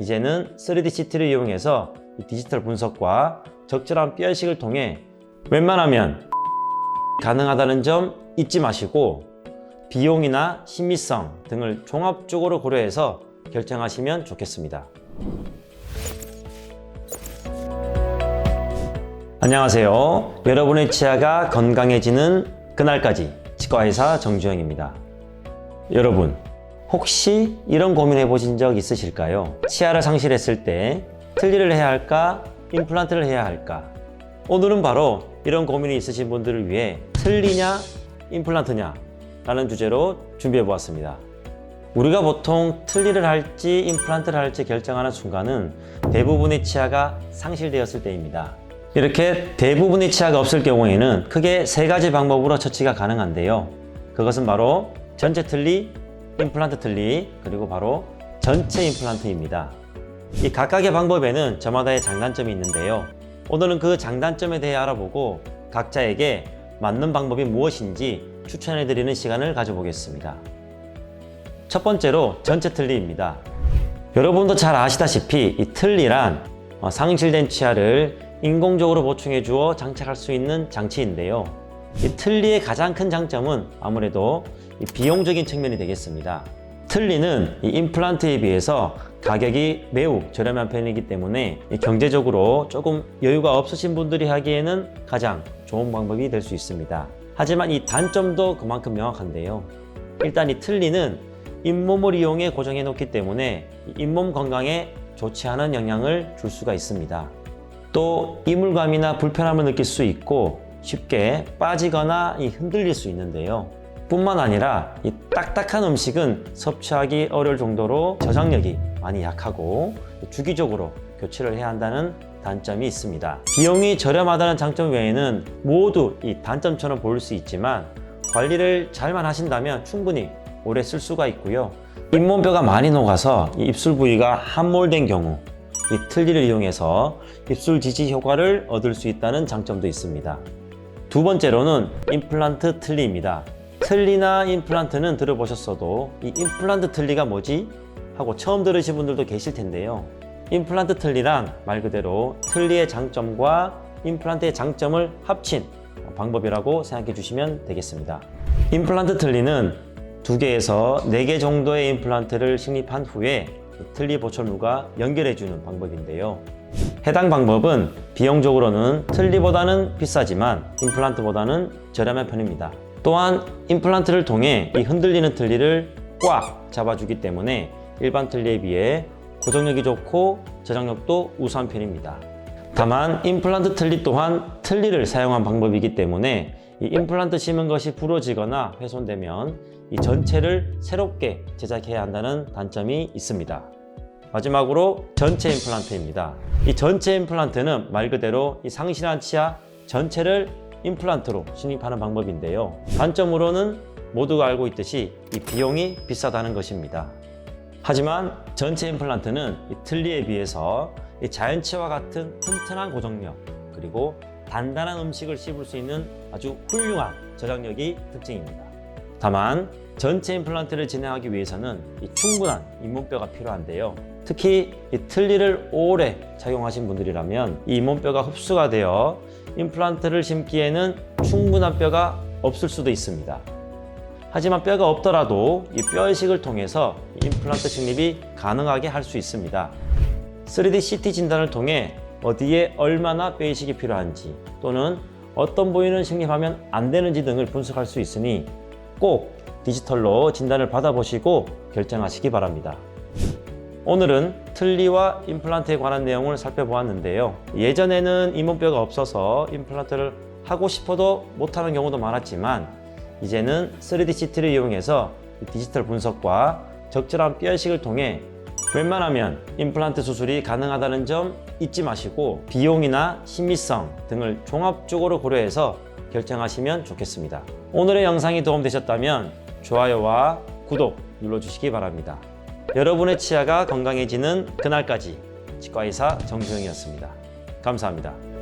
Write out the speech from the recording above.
이제는 3D CT를 이용해서 이 디지털 분석과 적절한 뼈이식을 통해 웬만하면 가능하다는 점 잊지 마시고 비용이나 신미성 등을 종합적으로 고려해서 결정하시면 좋겠습니다. 안녕하세요. 여러분의 치아가 건강해지는 그날까지 치과의사 정주영입니다. 여러분, 혹시 이런 고민 해 보신 적 있으실까요? 치아를 상실했을 때 틀니를 해야 할까? 임플란트를 해야 할까? 오늘은 바로 이런 고민이 있으신 분들을 위해 틀니냐? 임플란트냐? 라는 주제로 준비해 보았습니다. 우리가 보통 틀니를 할지 임플란트를 할지 결정하는 순간은 대부분의 치아가 상실되었을 때입니다. 이렇게 대부분의 치아가 없을 경우에는 크게 세 가지 방법으로 처치가 가능한데요. 그것은 바로 전체 틀니, 임플란트 틀니, 그리고 바로 전체 임플란트입니다. 이 각각의 방법에는 저마다의 장단점이 있는데요. 오늘은 그 장단점에 대해 알아보고 각자에게 맞는 방법이 무엇인지 추천해 드리는 시간을 가져보겠습니다. 첫 번째로 전체 틀니입니다. 여러분도 잘 아시다시피 이 틀니란 어, 상실된 치아를 인공적으로 보충해 주어 장착할 수 있는 장치인데요. 이 틀니의 가장 큰 장점은 아무래도 이 비용적인 측면이 되겠습니다. 틀니는 이 임플란트에 비해서 가격이 매우 저렴한 편이기 때문에 이 경제적으로 조금 여유가 없으신 분들이 하기에는 가장 좋은 방법이 될 수 있습니다. 하지만 이 단점도 그만큼 명확한데요. 일단 이 틀니는 잇몸을 이용해 고정해 놓기 때문에 이 잇몸 건강에 좋지 않은 영향을 줄 수가 있습니다. 또 이물감이나 불편함을 느낄 수 있고 쉽게 빠지거나 이 흔들릴 수 있는데요. 뿐만 아니라 이 딱딱한 음식은 섭취하기 어려울 정도로 저장력이 많이 약하고 주기적으로 교체를 해야 한다는 단점이 있습니다. 비용이 저렴하다는 장점 외에는 모두 이 단점처럼 보일 수 있지만 관리를 잘만 하신다면 충분히 오래 쓸 수가 있고요. 잇몸뼈가 많이 녹아서 이 입술 부위가 함몰된 경우 이 틀니를 이용해서 입술 지지 효과를 얻을 수 있다는 장점도 있습니다. 두 번째로는 임플란트 틀니입니다. 틀니나 임플란트는 들어보셨어도 이 임플란트 틀니가 뭐지? 하고 처음 들으신 분들도 계실 텐데요. 임플란트 틀니란 말 그대로 틀니의 장점과 임플란트의 장점을 합친 방법이라고 생각해 주시면 되겠습니다. 임플란트 틀니는 두 개에서 네 개 정도의 임플란트를 식립한 후에 틀니 보철물과 연결해 주는 방법인데요. 해당 방법은 비용적으로는 틀니보다는 비싸지만 임플란트보다는 저렴한 편입니다. 또한 임플란트를 통해 이 흔들리는 틀니를 꽉 잡아주기 때문에 일반 틀니에 비해 고정력이 좋고 저장력도 우수한 편입니다. 다만 임플란트 틀니 또한 틀니를 사용한 방법이기 때문에 이 임플란트 심은 것이 부러지거나 훼손되면 이 전체를 새롭게 제작해야 한다는 단점이 있습니다. 마지막으로 전체 임플란트입니다. 이 전체 임플란트는 말 그대로 이 상실한 치아 전체를 임플란트로 진입하는 방법인데요. 단점으로는 모두가 알고 있듯이 이 비용이 비싸다는 것입니다. 하지만 전체 임플란트는 이 틀니에 비해서 이 자연치와 같은 튼튼한 고정력 그리고 단단한 음식을 씹을 수 있는 아주 훌륭한 저장력이 특징입니다. 다만 전체 임플란트를 진행하기 위해서는 이 충분한 잇몸뼈가 필요한데요. 특히 이 틀니를 오래 착용하신 분들이라면 이 잇몸뼈가 흡수가 되어 임플란트를 심기에는 충분한 뼈가 없을 수도 있습니다. 하지만 뼈가 없더라도 이 뼈이식을 통해서 임플란트 식립이 가능하게 할 수 있습니다. 3D CT 진단을 통해 어디에 얼마나 뼈이식이 필요한지 또는 어떤 부위는 식립하면 안 되는지 등을 분석할 수 있으니 꼭 디지털로 진단을 받아보시고 결정하시기 바랍니다. 오늘은 틀니와 임플란트에 관한 내용을 살펴보았는데요. 예전에는 잇몸뼈가 없어서 임플란트를 하고 싶어도 못하는 경우도 많았지만 이제는 3D CT를 이용해서 디지털 분석과 적절한 뼈이식을 통해 웬만하면 임플란트 수술이 가능하다는 점 잊지 마시고 비용이나 신미성 등을 종합적으로 고려해서 결정하시면 좋겠습니다. 오늘의 영상이 도움되셨다면 좋아요와 구독 눌러주시기 바랍니다. 여러분의 치아가 건강해지는 그날까지 치과의사 정주영이었습니다. 감사합니다.